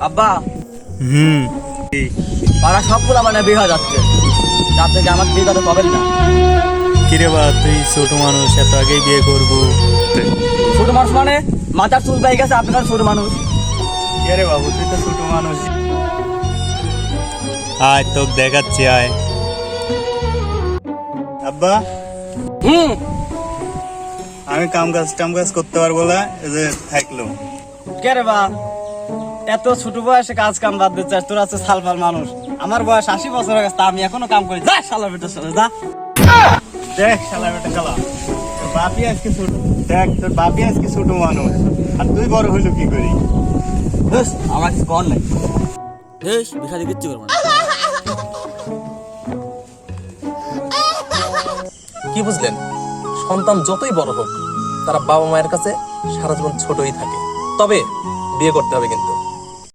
আব্বা। হুম। পাড়া সবগুলো মানে বিয়ে হয়ে যাচ্ছে। যার থেকে আমার বিয়ে কথা পাবেন না। কিরে বা তুই ছোট মানুষ এত আগেই বিয়ে করব। ছোট মানুষ মানে মাথার চুল পাই গেছে আপনার ছোট মানুষ। রে বাবু তুই তো ছোট মানুষ। আয় তোকে দেখাচ্ছি আয়। আব্বা। হুম। আমি কাম কাজ টাম কাজ করতে পারব না এই যে থাকল। কে রে বা? এত ছোট বয়সে কাজ কাম বাদ দিতে চাস তোর আছে সালফাল মানুষ। আমার বয়স আশি বছর হয়ে গেছে আমি এখনও কাম করি। যা, শালা বেটার সাথে যা। দেখ বেটা তোর বাপি আজকে ছোট। দেখ, তোর বাপি আজকে ছোট মানুষ। আর তুই বড় হইল কি করি? আমার কিছু কর নাই। বেশ বিখাদি কিচ্ছু করব না। কি বুঝলেন? সন্তান যতই বড় হোক, তারা বাবা মায়ের কাছে সারা জীবন ছোটই থাকে। তবে বিয়ে করতে হবে কিন্তু।